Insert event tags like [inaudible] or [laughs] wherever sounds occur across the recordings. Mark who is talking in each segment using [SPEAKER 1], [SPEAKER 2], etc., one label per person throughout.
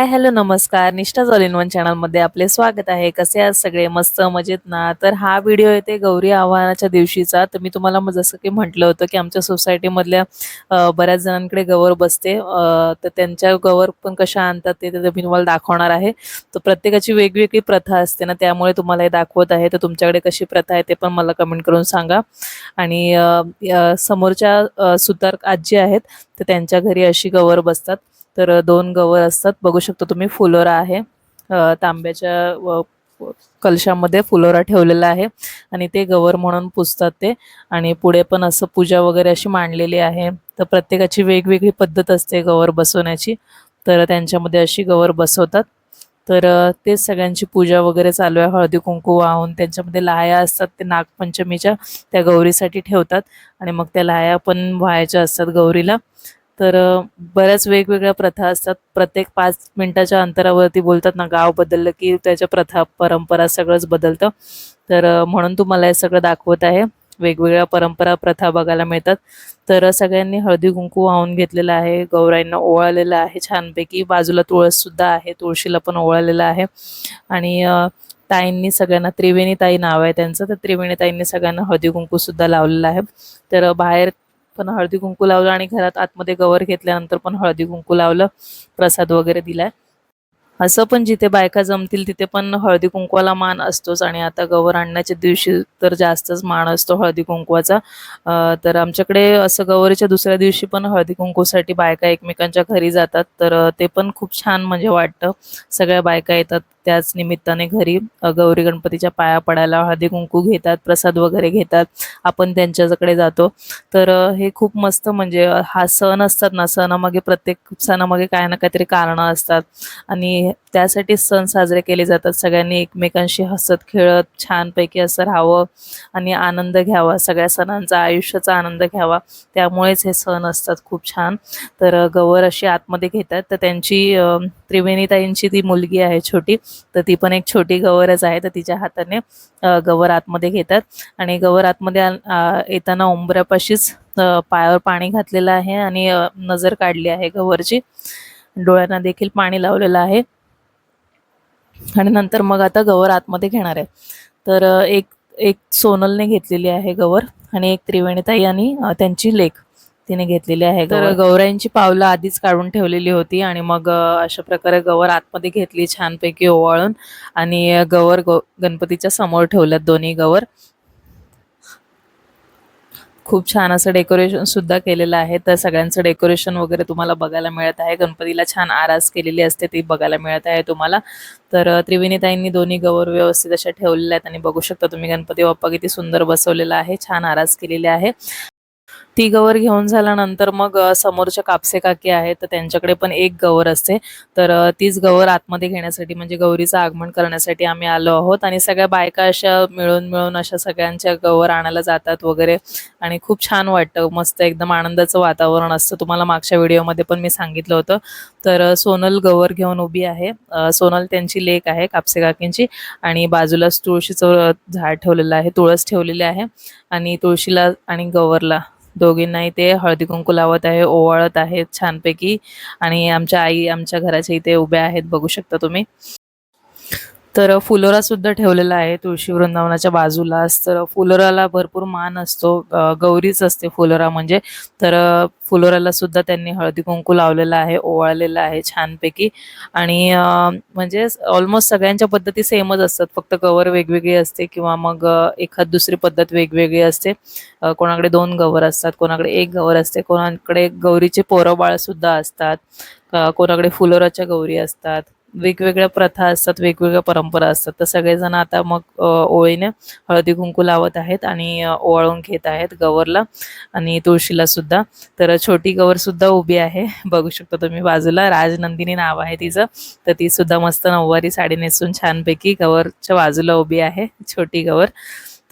[SPEAKER 1] Hi hello नमस्कार. निष्ठा all in one चॅनलमध्ये आपले स्वागत आहे. कसे आहात सगळे? मस्त मजेत ना? तर हा व्हिडिओ येते गौरी आव्हानाच्या दिवशीचा. तर मी तुम्हाला मग जसं की म्हटलं होतं की आमच्या सोसायटीमधल्या बऱ्याच जणांकडे गवर बसते. तर त्यांच्या गवर पण कशा आणतात ते तर मी तुम्हाला दाखवणार आहे. तर प्रत्येकाची वेगवेगळी प्रथा असते ना त्यामुळे तुम्हाला हे दाखवत आहे. तर तुमच्याकडे कशी प्रथा आहे ते पण मला कमेंट करून सांगा. आणि समोरच्या सुतार आजी आहेत तर त्यांच्या घरी अशी गवर बसतात. तर दोन गवर असतात. बघू शकता तुम्ही फुलोरा आहे. तांब्याच्या कलशामध्ये फुलोरा ठेवलेला आहे आणि ते गवर म्हणून पुजतात ते. आणि पुढे पण असं पूजा वगैरे अशी मांडलेली आहे. तर प्रत्येकाची वेगवेगळी पद्धत असते गवर बसवण्याची. तर त्यांच्यामध्ये अशी गवर बसवतात. तर ते तेच सगळ्यांची पूजा वगैरे चालू आहे. हळदी कुंकू वाहून त्यांच्यामध्ये लाया असतात. ते नागपंचमीच्या त्या गौरीसाठी ठेवतात. आणि मग त्या लाह्या पण व्हायच्या असतात गौरीला. तर बऱ्याच वेगवेगळ्या प्रथा असतात. प्रत्येक पाच मिनिटाच्या अंतरावरती बोलतात ना गाव बदललं की त्याच्या प्रथा परंपरा सगळंच बदलतं. तर म्हणून तुम्हाला हे सगळं दाखवत आहे. वेगवेगळ्या परंपरा प्रथा बघायला मिळतात. तर सगळ्यांनी हळदी कुंकू वाहून घेतलेलं आहे. गौराईंना ओवाळलेलं आहे छानपैकी. बाजूला तुळससुद्धा आहे. तुळशीला पण ओवाळलेलं आहे. आणि ताईंनी सगळ्यांना त्रिवेणी ताई नाव आहे त्यांचं. तर त्रिवेणी ताईंनी सगळ्यांना हळदी कुंकू सुद्धा लावलेलं आहे. तर बाहेर पण हळदी कुंकू लावलं आणि घरात आतमध्ये गवर घेतल्यानंतर पण हळदी कुंकू लावलं प्रसाद वगैरे दिलाय. असं पण जिथे बायका जमतील तिथे पण हळदी कुंकवाला मान असतोच आणि आता गवर आणण्याच्या दिवशी तर जास्तच मान असतो हळदी कुंकवाचा. तर आमच्याकडे असं गवरीच्या दुसऱ्या दिवशी पण हळदी कुंकूसाठी बायका एकमेकांच्या घरी जातात तर ते पण खूप छान म्हणजे वाटतं. सगळ्या बायका येतात त्याच निमित्ताने घरी गौरी गणपतीच्या पाया पडायला हळदी कुंकू घेतात प्रसाद वगैरे घेतात आपण त्यांच्याकडे जातो. तर हे खूप मस्त म्हणजे हा सण असतात ना सणामागे प्रत्येक सणामागे काय ना काहीतरी कारणं असतात. आणि त्यासाठी सण साजरे केले जातात. सगळ्यांनी एकमेकांशी हसत खेळत छानपैकी असं राहावं आणि आनंद घ्यावा. सगळ्या सणांचा आयुष्याचा आनंद घ्यावा. त्यामुळेच हे सण असतात खूप छान. तर गवर अशी आतमध्ये घेतात. तर त्यांची त्रिवेणीताईंची ती मुलगी आहे छोटी. तर ती पण एक छोटी गवरच आहे तर तिच्या हाताने गवर आतमध्ये घेतात. आणि गवर आतमध्ये येताना उंबऱ्यापाशीच पायावर पाणी घातलेलं आहे आणि नजर काढली आहे गवरची. डोळ्यांना देखील पाणी लावलेलं आहे. आणि नंतर मग आता गवर आतमध्ये घेणार आहे. तर एक एक सोनलने घेतलेली आहे गवर आणि एक त्रिवेणीताई आणि त्यांची लेख. तिने घेतलेली आहे तर गौराईंची पावलं आधीच काढून ठेवलेली होती आणि मग अशा प्रकारे गवर आतमध्ये घेतली छानपैकी ओवाळून आणि गवर गौ गणपतीच्या समोर ठेवल्यात दोन्ही गवर. खूप छान असं डेकोरेशन सुद्धा केलेलं आहे. तर सगळ्यांचं डेकोरेशन वगैरे तुम्हाला बघायला मिळत आहे. गणपतीला छान आरास केलेली असते ती बघायला मिळत आहे तुम्हाला. तर त्रिवेणीताईंनी दोन्ही गौर व्यवस्थित अशा ठेवलेल्या आहेत आणि बघू शकता तुम्ही गणपती बाप्पा किती सुंदर बसवलेला आहे छान आरास केलेली आहे. ती गवर घेऊन झाल्यानंतर मग समोरच्या कापसे काकी आहेत तर त्यांच्याकडे पण एक गवर असते. तर तीच गवर आतमध्ये घेण्यासाठी म्हणजे गौरीचं आगमन करण्यासाठी आम्ही आलो आहोत. आणि सगळ्या बायका अशा मिळून मिळून अशा सगळ्यांच्या गवर आणायला जातात वगैरे. आणि खूप छान वाटतं मस्त एकदम आनंदाचं वातावरण असतं. तुम्हाला मागच्या व्हिडिओमध्ये पण मी सांगितलं होतं. तर सोनल गवर घेऊन उभी आहे. सोनल त्यांची लेक आहे कापसे काकींची. आणि बाजूलाच तुळशीचं झाड ठेवलेलं आहे तुळस ठेवलेली आहे. आणि तुळशीला आणि गवरला दोघींनाही ते हळदी कुंकू लावत आहे ओवाळत आहेत छानपैकी. आणि आमच्या आई आमच्या घराच्या इथे उभ्या आहेत बघू शकता तुम्ही. तर फुलोरा सुद्धा ठेवलेला आहे तुळशी वृंदावनाच्या बाजूलाच. तर फुलोराला भरपूर मान असतो गौरीच असते फुलोरा म्हणजे. तर फुलोराला सुद्धा त्यांनी हळदी कुंकू लावलेला आहे ओवाळलेला आहे छानपैकी. आणि म्हणजे ऑलमोस्ट सगळ्यांच्या पद्धती सेमच असतात. फक्त गवर वेगवेगळी असते किंवा मग एखाद दुसरी पद्धत वेगवेगळी असते. कोणाकडे दोन गवर असतात कोणाकडे एक गवर असते कोणाकडे गौरीचे पोरं बाळ सुद्धा असतात. कोणाकडे फुलोराच्या गौरी असतात. वेगवेगळ्या प्रथा असतात वेगवेगळ्या परंपरा असतात. तर सगळेजण आता मग ओळीने हळदी कुंकू लावत आहेत आणि ओवाळून घेत आहेत गवरला आणि तुळशीला सुद्धा. तर छोटी गवर सुद्धा उभी आहे. बघू शकता तुम्ही बाजूला राजनंदिनी नाव आहे तिचं. तर ती सुद्धा मस्त नऊवारी साडी नेसून छानपैकी गवरच्या बाजूला उभी आहे छोटी गवर.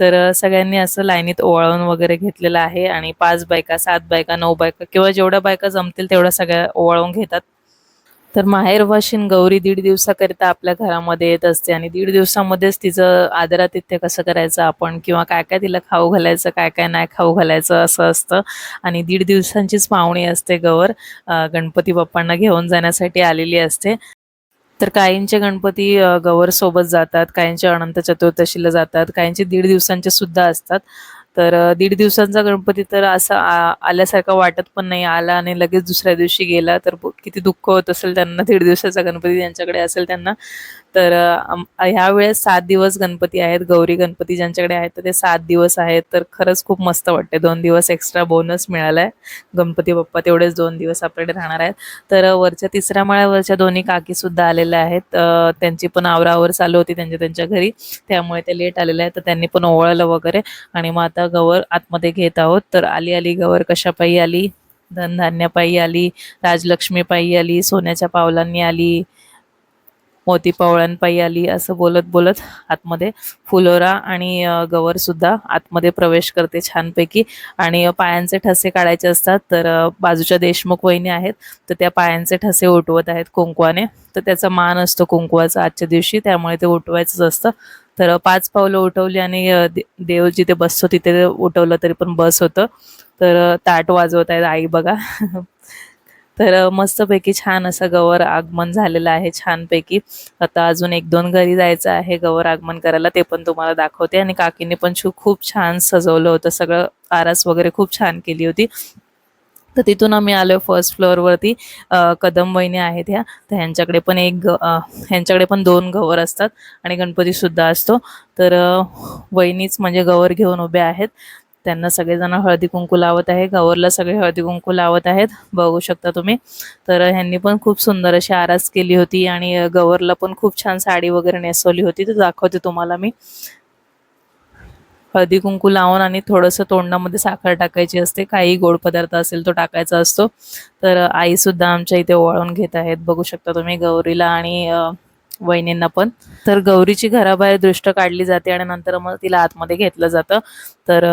[SPEAKER 1] तर सगळ्यांनी असं लाईनीत ओवाळून वगैरे घेतलेलं आहे आणि पाच बायका सात बायका नऊ बायका किंवा जेवढ्या बायका जमतील तेवढ्या सगळ्या ओवाळून घेतात. तर माहेरवाशीन गौरी दीड दिवसाकरिता आपल्या घरामध्ये येत असते आणि दीड दिवसामध्येच तिचं आदरातिथ्य कसं करायचं आपण किंवा काय काय तिला खाऊ घालायचं काय काय नाही खाऊ घालायचं असं असतं. आणि दीड दिवसांचीच पाहुणी असते गौर गणपती बाप्पांना घेऊन जाण्यासाठी आलेली असते. तर काहींचे गणपती गवरसोबत सोबत जातात काहींचे अनंत चतुर्दशीला जातात काहींचे दीड दिवसांचे सुद्धा असतात. तर दीड दिवसांचा गणपती तर असा आ- आल्यासारखा वाटत पण नाही आला आणि लगेच दुसऱ्या दिवशी गेला तर किती दुःख होत असेल त्यांना दीड दिवसाचा गणपती ज्यांच्याकडे असेल त्यांना. तर ह्या वेळेस सात दिवस गणपती आहेत गौरी गणपती ज्यांच्याकडे आहेत तर ते सात दिवस आहेत. तर खरंच खूप मस्त वाटते दोन दिवस एक्स्ट्रा बोनस मिळालाय. गणपती बाप्पा तेवढेच दोन दिवस आपल्याकडे राहणार आहेत. तर वरच्या तिसऱ्या माळ्यावरच्या दोन्ही काकी सुद्धा आलेल्या आहेत. त्यांची पण आवरावर चालू होती त्यांच्या त्यांच्या घरी. त्यामुळे ते लेट आलेले आहेत. तर त्यांनी पण ओवळलं वगैरे. आणि मग आता गवर आतमध्ये घेत आहोत. तर आली आली गवर. कशापायी आली? धनधान्यापायी आली राजलक्ष्मीपायी आली सोन्याच्या पावलांनी आली मोती पावळ्यांपायी आली असं बोलत बोलत आतमध्ये फुलोरा आणि गवर सुद्धा आतमध्ये प्रवेश करते छानपैकी. आणि पायांचे ठसे काढायचे असतात तर बाजूच्या देशमुख वहिनी आहेत तर त्या पायांचे ठसे उठवत आहेत कुंकवाने. तर त्याचा मान असतो कुंकवाचा आजच्या दिवशी त्यामुळे ते उठवायचंच असतं. तर पाच पावलं उठवली आणि देव जिथे बसतो तिथे उठवलं तरी पण बस होतं. तर ताट वाजवत आहेत आई बघा. तर मस्तपैकी छान असं गवर आगमन झालेलं आहे छानपैकी. आता अजून एक दोन घरी जायचं आहे गवर आगमन करायला ते पण तुम्हाला दाखवते. आणि काकीने पण छू- खूप छान सजवलं होतं. सगळं आरास वगैरे खूप छान केली होती. तर तिथून आम्ही आलो फर्स्ट फ्लोअरवरती कदम वहिनी आहेत ह्या. तर ह्यांच्याकडे पण एक ग ह्यांच्याकडे पण दोन गवर असतात. आणि गणपती सुद्धा असतो. तर वहिनीच म्हणजे गवर घेऊन उभे आहेत. त्यांना सगळेजण हळदी कुंकू लावत आहे. गवरला सगळे हळदी कुंकू लावत आहेत. बघू शकता तुम्ही. तर ह्यांनी पण खूप सुंदर अशी आरास केली होती आणि गवरला पण खूप छान साडी वगैरे नेसवली होती. तर दाखवते तुम्हाला मी. हळदी कुंकू लावून आणि थोडंसं तोंडामध्ये साखर टाकायची असते. काही गोड पदार्थ असेल तो टाकायचा असतो. तर आई सुद्धा आमच्या इथे ओवाळून घेत आहेत. बघू शकता तुम्ही गौरीला आणि वहिनींना पण. तर गौरीची घराबाहेर दृष्ट काढली जाते आणि नंतर मग तिला आतमध्ये घेतलं जातं. तर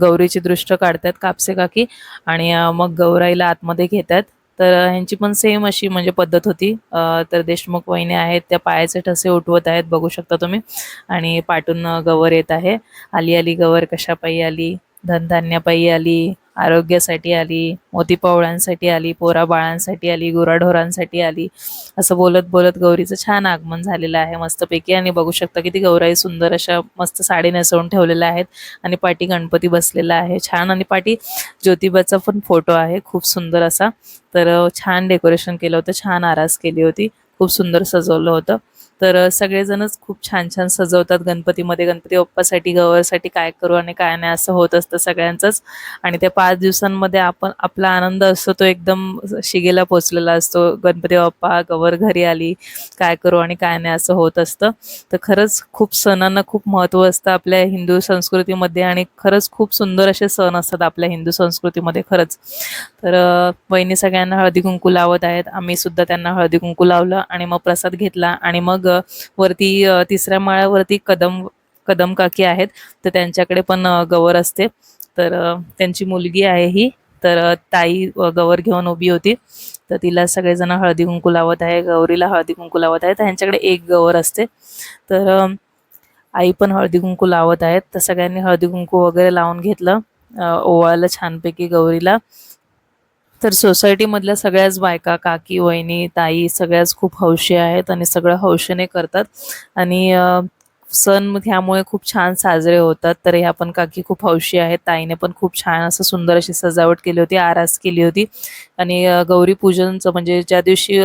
[SPEAKER 1] गौरीची दृष्ट काढतात कापसे काकी. आणि मग गौराईला आतमध्ये घेतात. तर ह्यांची पण सेम अशी म्हणजे पद्धत होती. तर देशमुख वहिनी आहेत त्या पायाचे ठसे उठवत आहेत बघू शकता तुम्ही. आणि पाठून गवर येत आहे. आली आली गवर कशापायी आली? धनधान्यापायी आली? आरोग्यासाठी आली मोती पवळ्यांसाठी आली पोरा बाळांसाठी आली गुराढोरांसाठी आली. असं बोलत बोलत गौरीचं छान आगमन झालेलं आहे मस्तपैकी. आणि बघू शकता की ती गौराई सुंदर अशा मस्त साडी नेसवून ठेवलेल्या आहेत. आणि पाठी गणपती बसलेला आहे छान. आणि पाठी ज्योतिबाचा पण फोटो आहे खूप सुंदर असा. तर छान डेकोरेशन केलं होतं छान आरास केली होती. खूप सुंदर सजवलं होतं. तर सगळेजणच खूप छान छान सजवतात गणपतीमध्ये. गणपती बाप्पासाठी गवरसाठी काय करू आणि काय नाही असं होत असतं सगळ्यांचंच. आणि त्या पाच दिवसांमध्ये आपण आपला आनंद असतो तो एकदम शिगेला पोचलेला असतो. गणपती बाप्पा गवर घरी आली काय करू आणि काय नाही असं होत असतं. तर खरंच खूप सणांना खूप महत्त्व असतं आपल्या हिंदू संस्कृतीमध्ये आणि खरंच खूप सुंदर असे सण असतात आपल्या हिंदू संस्कृतीमध्ये खरंच. तर वहिनी सगळ्यांना हळदी कुंकू लावत आहेत. आम्ही सुद्धा त्यांना हळदी कुंकू लावलं आणि मग प्रसाद घेतला आणि मग वरती तिसऱ्या माळ्यावरती कदम कदम काकी आहेत. तर त्यांच्याकडे पण गवर असते. तर त्यांची मुलगी आहे ही. तर ताई गवर घेऊन उभी होती. तर तिला सगळेजण हळदी कुंकू लावत आहे. गौरीला हळदी कुंकू लावत आहे. तर ह्यांच्याकडे एक गवर असते. तर आई पण हळदी कुंकू लावत आहेत. तर सगळ्यांनी हळदी कुंकू वगैरे लावून घेतलं. ओवाळलं छानपैकी गौरीला. तर सोसायटीमधल्या सगळ्याच बायका काकी वहिनी ताई सगळ्याच खूप हौशी आहेत आणि सगळं हौशेने करतात. आणि सण ह्यामुळे खूप छान साजरे होतात. तर ह्या पण काकी खूप हौशी आहेत. ताईने पण खूप छान असं सुंदर अशी सजावट केली होती आरास केली होती. आणि गौरी पूजनचं म्हणजे ज्या दिवशी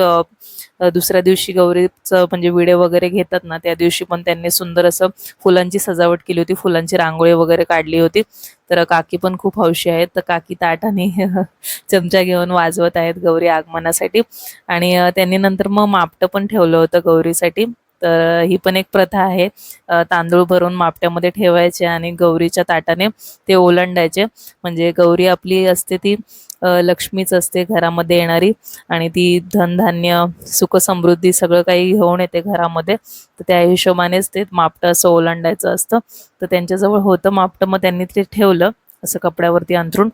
[SPEAKER 1] दुसऱ्या दिवशी गौरीचं म्हणजे विडे वगैरे घेतात ना त्या दिवशी पण त्यांनी सुंदर असं फुलांची सजावट केली होती. फुलांची रांगोळी वगैरे काढली होती. तर काकी पण खूप हौशी आहेत. तर काकी ताट आणि [laughs] चमचा घेऊन वाजवत आहेत गौरी आगमनासाठी. आणि त्यांनी नंतर मग मापटं पण ठेवलं होतं गौरीसाठी. तर ही पण एक प्रथा आहे. तांदूळ भरून मापट्यामध्ये ठेवायचे आणि गौरीच्या ताटाने ते ओलांडायचे. म्हणजे गौरी आपली असते ती लक्ष्मीच असते घरामध्ये येणारी आणि ती धनधान्य सुखसमृद्धी सगळं काही घेऊन येते घरामध्ये. तर त्या हिशोबानेच ते मापटं असं ओलांडायचं असतं. तर त्यांच्याजवळ होतं मापटं मग त्यांनी ते ठेवलं. असं कपड्यावरती अंथरून.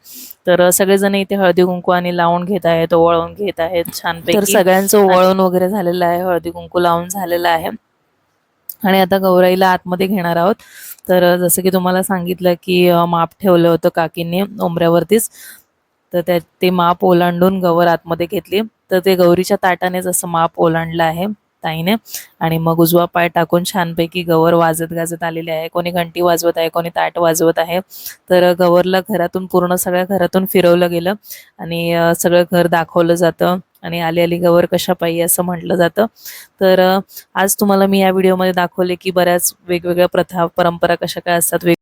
[SPEAKER 1] तर सगळेजण इथे हळदी कुंकू आणि लावून घेत आहेत ओवाळून घेत आहेत छानपैकी. तर सगळ्यांचं ओवाळून वगैरे झालेलं आहे हळदी कुंकू लावून झालेलं आहे. आणि आता गौराईला आतमध्ये घेणार आहोत. तर जसं की तुम्हाला सांगितलं की माप ठेवलं होतं काकींनी उंबऱ्यावरतीच. तर त्या ते माप ओलांडून गवर आतमध्ये घेतली. तर ते गौरीच्या ताटानेच असं माप ओलांडलं आहे. ताईने. आणि मग उजवा पाय टाकून छानपैकी गवर वाजत गाजत आलेले आहे. कोणी घंटी वाजवत आहे कोणी ताट वाजवत आहे. तर गवरला घरातून पूर्ण सगळ्या घरातून फिरवलं गेलं. आणि सगळं घर दाखवलं जातं. आणि आली आली गवर कशा पाहिजे असं म्हटलं जातं. तर आज तुम्हाला मी या व्हिडिओमध्ये दाखवले की बऱ्याच वेगवेगळ्या प्रथा परंपरा कशा काय असतात वेग